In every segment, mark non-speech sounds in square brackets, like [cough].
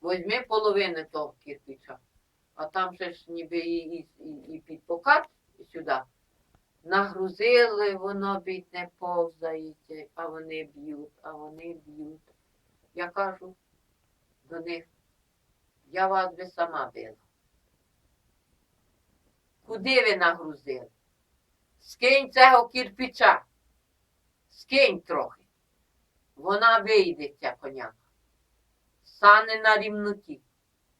Возьми половину того кирпича, а там ще ж ніби і, і, і, під покат сюди. Нагрузили, воно бить не повзається, а вони б'ють, а вони б'ють. Я кажу до них, я вас би сама била. Куди ви нагрузили? Скинь цього кирпича. Скинь трохи. Вона вийде, ця коняка. Сане на рівноті.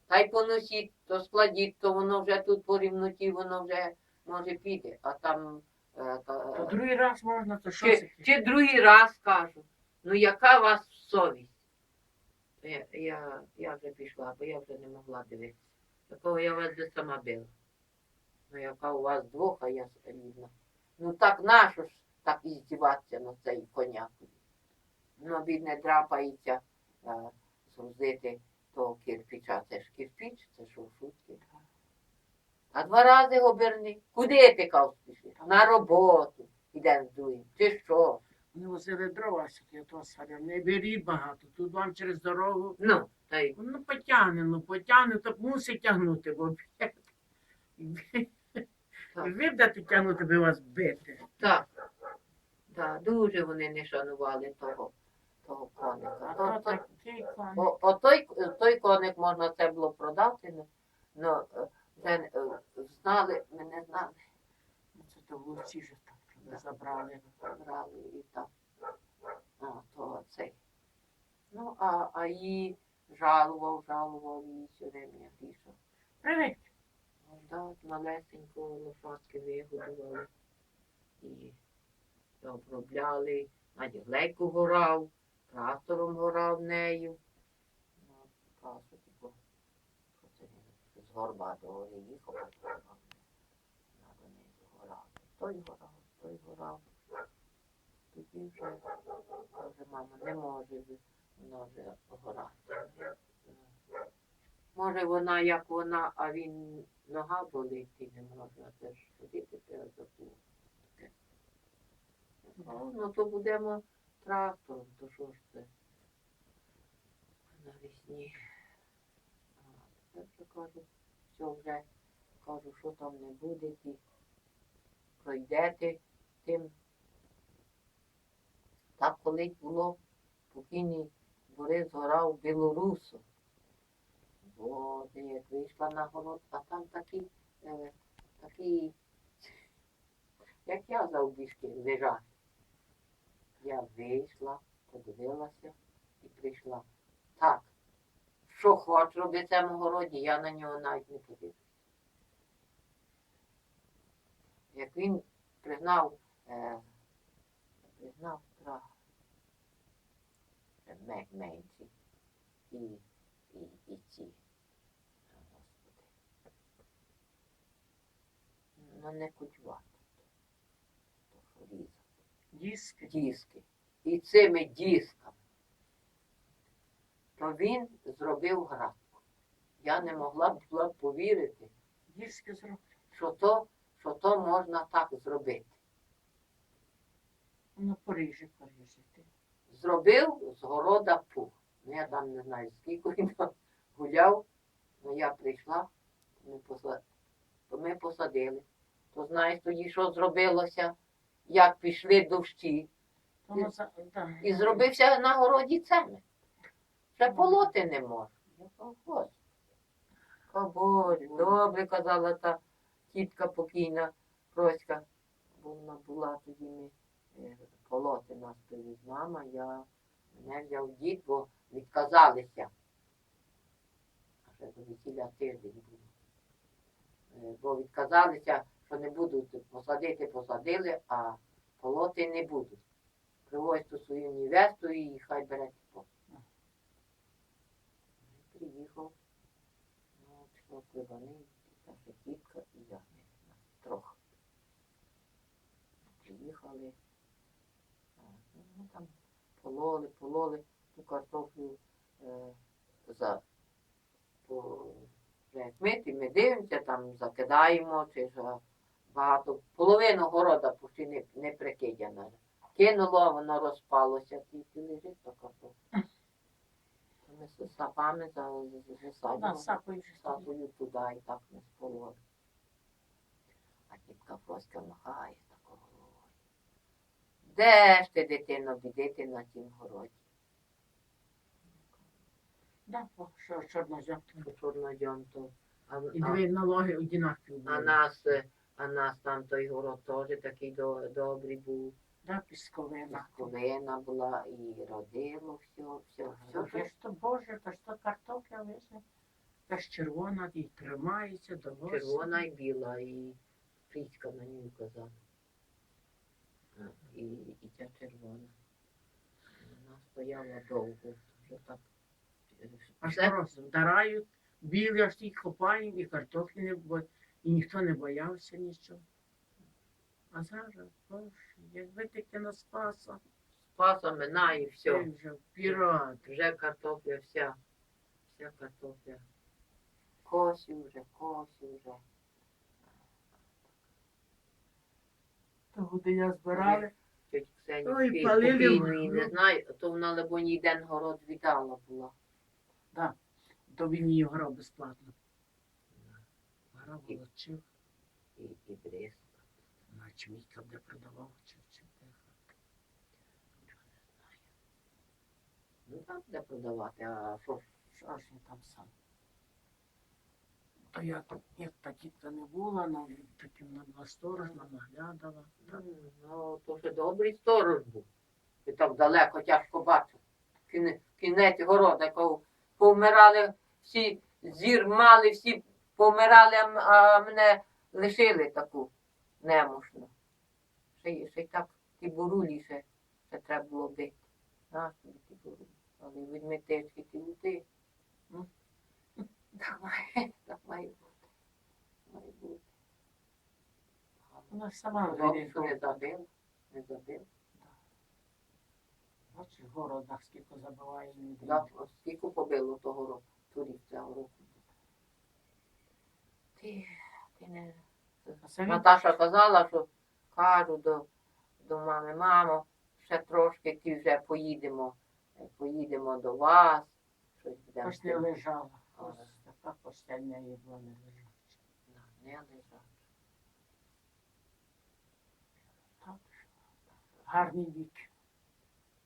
Та й поносіть, то складіть, то воно вже тут по рівноті, воно вже може піде, а там. е, та- То другий раз можна, то що чи, чи другий раз кажу, ну яка у вас совість? Я, я, я вже пішла, бо я вже не могла дивитися. Такого я вас би сама била. Ну яка у вас двох, а я рідна. Ну так нащо ж так іздіватися на цей коняку? Ну, він не драпається а, згрузити того кирпича. Це ж кирпич, це що шутки. А два рази оберни. Куди ти кав спішиш? На роботу. Ідемо з другим. Чи що? Вони возили дрова сюди, то садя. Не беріть багато. Тут вам через дорогу. Ну, та й Ну, потягне, ну потягне, то мусить тягнути, бо ви будете тягнути, би вас бити. так. Так, дуже вони не шанували того, того коника. То- то той, той коник можна це було продати, ну, ну е, вже е, знали, ми не знали, Ну, Це то вовці ж так щоб забрали. і там. А, то цей. Ну, а, а її жалував, жалував її все время пішов. Привіт. Да, малесенько лошадки вигодували і обробляли, Надіглейку горав, трактором горав нею. Ну, типу, це він з горба до гори їхав, а то горав. На донизу горав. Той горав, той горав. Тоді вже каже, мама, не може вона вже горати. Може вона, як вона, а він нога болить і не може, а це ж ходити треба за ту. Ну, ну то будемо трактором, то що ж це навесні. Тепер вже кажу, все вже, кажу, що там не буде, ті пройдете тим. Так колись було покійний Борис Горав. Бо ти як вийшла на город, а там такі, е, такі, як я завбіжки лежать. Я вийшла, подивилася і прийшла. Так, що хочу робити в цьому городі, я на нього навіть не подивлюся. Як він пригнав, е, пригнав трах, ме- менші і і, і ці. Господи. Ну не кутювати. Диски. Диски. І цими дисками. То він зробив градку. Я не могла б була повірити, Диски що то, що то можна так зробити. Ну, поріжи, поріжи. Зробив з города пух. Ну, я там не знаю, скільки він гуляв. Ну я прийшла, ми, то ми посадили. То знаєш тоді, що зробилося, як пішли дощі. Тому за- да. І зробився на городі цемент. Ще полоти не можна. Я кажу, «Господи, О, Боже, добре, казала та тітка покійна Проська, бо вона була тоді ми е, полоти нас привіз мама, я мене взяв дід, бо відказалися. Ще до весілля тиждень був. Е, Бо відказалися, що не будуть посадити, посадили, а полоти не будуть. Привозьте свою невесту і хай бере тепло. Приїхав, ну, пішов Криваний, наша тітка і я трохи. Приїхали, ну, там пололи, пололи, ту картоплю е, за по, як мити, ми дивимося, там закидаємо, чи а, багато, половину города почти не, не прикидяна. Кинуло, воно розпалося, тільки лежить та картопля. Ми сапами за- за- Да, засадимо. сапою туди і так не спололи. А тітка Фроська махає такого головою. Де ж ти, дитино, бідити на тім городі? Да, що чорнозем. Що чорнодьом то. А, І дві налоги одинакові а нас, е, а нас там той город теж такий до- добрий був. Да, пісковина. Ковина була і родило все, все, все. Ж то Боже, ж то картопля висне. Та ж червона і тримається до осені. Червона і біла, і фрічка на ній казала. І, і ця червона. Вона стояла довго, вже так. Аж мороз вдарають, білі аж ті копаємо, і картоплі не бо і ніхто не боявся нічого. А зараз, Боже, якби таки на спаса, Спаса минає, це все. вже вперед. Вже картопля вся. Вся картопля. Косі вже, косі вже. Того, де я збирали, Ксені Ой, палили в- не знаю, то вона, либонь, один город віддала була. то він її грав безплатно. Волочив, І, і брест. наче Мітька де продавав, чи чи де. Ну там де продавати, а що? Що ж він там сам? То я, як та тітка не була, ну, таким на два сторожна наглядала. Так. Ну, то ще добрий сторож був. І так далеко тяжко бачив. Кінець города, якого повмирали всі, зір мали, всі помирали, а мене лишили таку немощну. Ще, ще й так ті бурулі ще, ще треба було бити. На тобі ті бурулі. Але візьми течки ті. Ну, [laughs] Так має, так має бути. Має бути. Вона сама що не вирішила. забив, не забив. Бачиш, в городах скільки забиває людей. От скільки побило того року, торік цього року. Ти, ти не... А самі Наташа казала, що кажу до, до мами, мамо, ще трошки ті вже поїдемо, поїдемо до вас. Щось не лежала. Ось така постель неї була не лежала. Да, Не. Гарний вік.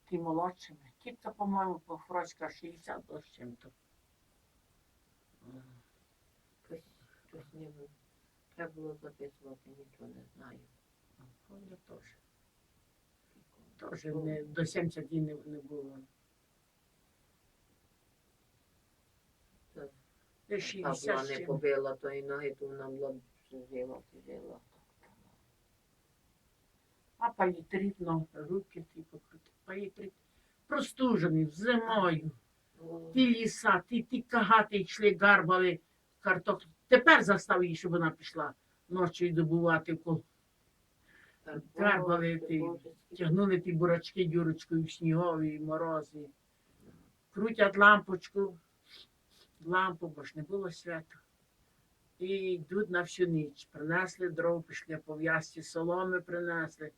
Ті молодшими. Тітка, по-моєму, по Фроська 60 до з чим-то. Щось не було. Треба було записувати, нічого не знаю. Ну, Я теж. Теж не, до 70 днів не, не було. Де Та 60 була не побила тої ноги, то вона була б жила, жила. А палітрітно, руки ті покрути. Палітрит. Простужений, зимою. Ті ліса, ті, ті кагати йшли, гарбали картоплю. Тепер застав її, щоб вона пішла ночі добувати кол. Ті, тягнули ті бурачки дюрочкою в снігові, морози. Крутять лампочку, лампу, бо ж не було свята. І йдуть на всю ніч. Принесли дров, пішли по в'язці, соломи принесли.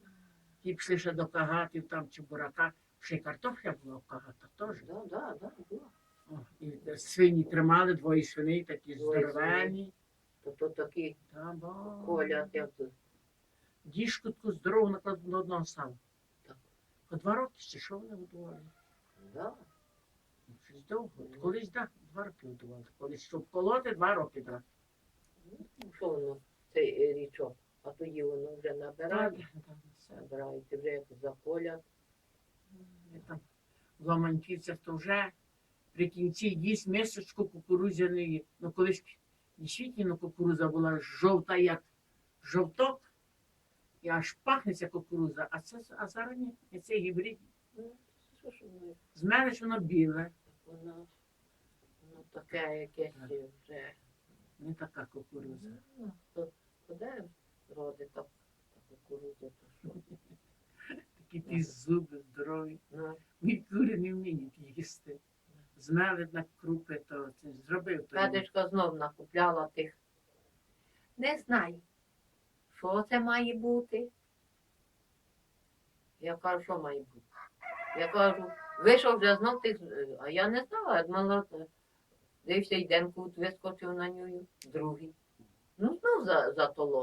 Ті пішли ще до кагатів там чи бурака. Ще й картопля була в кагатах теж. Да, да, да, була. І свині тримали, двоє свиней такі Двоє здоровенні. То, то такі Та, бо... колять, як то. Діжку таку здорову накладу на одного сам. Так. По два роки ще що вони годували? Да. Ну, Щось довго. От Колись так, два роки годували. Колись, щоб колоти, два роки так. Ну, що воно, цей е, річок, а тоді воно вже Так, набирає, так, все. набирають, вже як заколять. І там в Ламаньківцях то вже при кінці їсть мисочку кукурудзяної. Ну колись дійсно кукурудза була жовта, як жовток, і аж пахнеться кукурудза, а це а зараз ні, це гібрид. Ну, З мене ж воно біле, воно, таке якесь вже. не така кукурудза. Ну, то, то роди та кукурудза. Такі ті зуби здорові. Ну, Мій кури не вміють їсти. Змели на крупи, то це зробив. Федечка знов накупляла тих. Не знаю, що це має бути. Я кажу, що має бути. Я кажу, вийшов вже знов тих, а я не знала, я думала, дивився, йден кут вискочив на нього, другий. Ну, знов за, за толо.